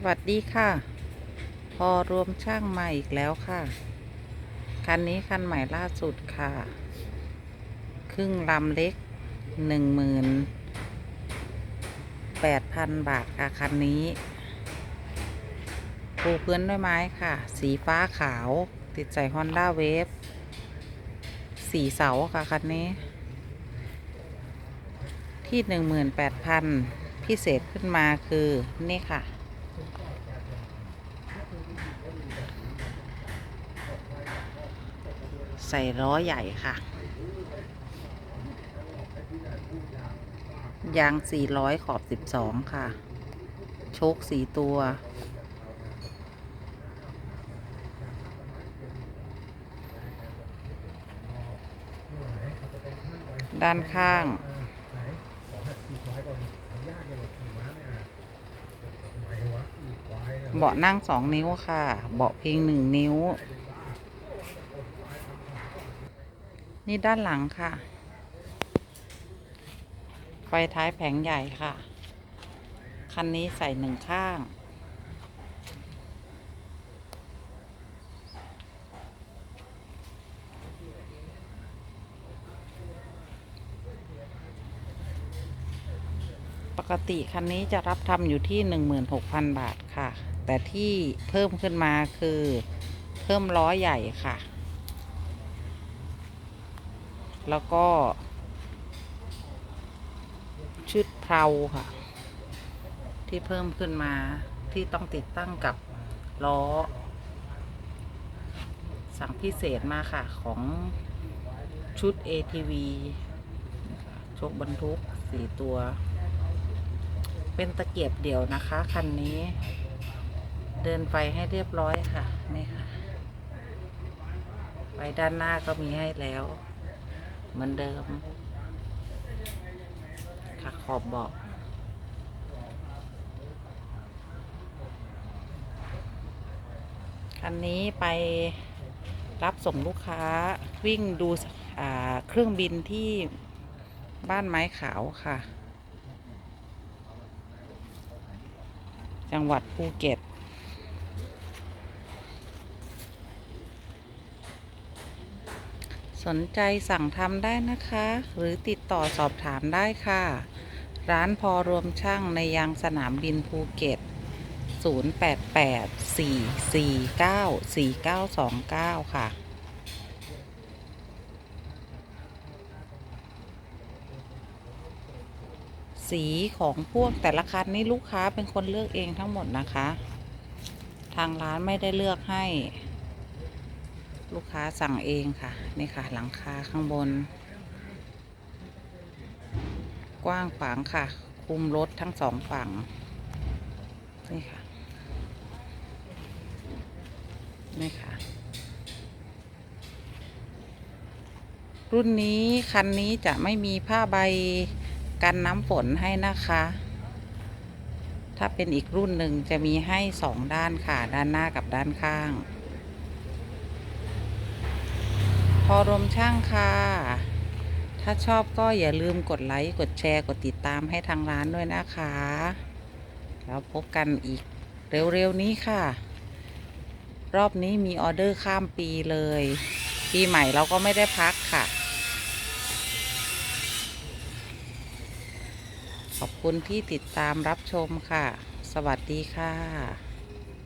สวัสดีค่ะ พอรวมช่างมาอีกแล้วค่ะ คันนี้คันใหม่ล่าสุดค่ะ ครึ่งลำเล็กหนึ่งหมื่นแปดพันบาทค่ะ คันนี้ปูพื้นด้วยไม้ค่ะ สีฟ้าขาว ติดใจ Honda Wave สีเสาค่ะ คันนี้ ที่หนึ่งหมื่นแปดพันพิเศษขึ้นมาคือ นี่ค่ะ ใส่ล้อใหญ่ค่ะ ยาง 400 ขอบ 12 ค่ะ โชคสีตัว ด้านข้างเบาะนั่งสองนิ้วค่ะ เบาะพิงหนึ่งนิ้ว นี่ด้านหลังค่ะ ไฟท้ายแผงใหญ่ค่ะ คันนี้ใส่หนึ่งข้าง ปกติคันนี้จะรับทำอยู่ที่ 16,000 บาทค่ะ แต่ที่เพิ่มขึ้นมาคือ เพิ่มล้อใหญ่ค่ะ แล้วก็ ชุดเพลาค่ะ ที่เพิ่มขึ้นมาที่ต้องติดตั้งกับล้อ สั่งพิเศษมาค่ะ ของชุด ATV โชคบรรทุกสี่ตัว เป็นตะเกียบเดี่ยวนะคะ คันนี้ เดินไฟให้เรียบร้อยค่ะ นี่ค่ะ ไฟด้านหน้าก็มีให้แล้ว เหมือนเดิม ค่ะขอบบาะคันนี้ไปรับส่งลูกค้าวิ่งดูเครื่องบินที่บ้านไม้ขาวค่ะ จังหวัดภูเก็ต สนใจสั่งทำได้นะคะ หรือติดต่อสอบถามได้ค่ะ ร้านพอรวมช่างในยางสนามบินภูเก็ต 0884494929 ค่ะสีของพวกแต่ละคันนี่ลูกค้าเป็นคนเลือกเองทั้งหมดนะคะ ทางร้านไม่ได้เลือกให้ ลูกค้าสั่งเองค่ะ นี่ค่ะ หลังคาข้างบน กว้างขวางค่ะ คุมรถทั้งสองฝั่ง นี่ค่ะ นี่ค่ะ รุ่นนี้คันนี้จะไม่มีผ้าใบกันน้ำฝนให้นะคะ ถ้าเป็นอีกรุ่นหนึ่งจะมีให้สองด้านค่ะ ด้านหน้ากับด้านข้าง พอรวมช่างค่ะ ถ้าชอบก็อย่าลืมกดไลค์ กดแชร์ กดติดตามให้ทางร้านด้วยนะคะ แล้วพบกันอีกเร็วๆนี้ค่ะ รอบนี้มีออเดอร์ข้ามปีเลย ปีใหม่เราก็ไม่ได้พักค่ะ ขอบคุณที่ติดตามรับชมค่ะ สวัสดีค่ะ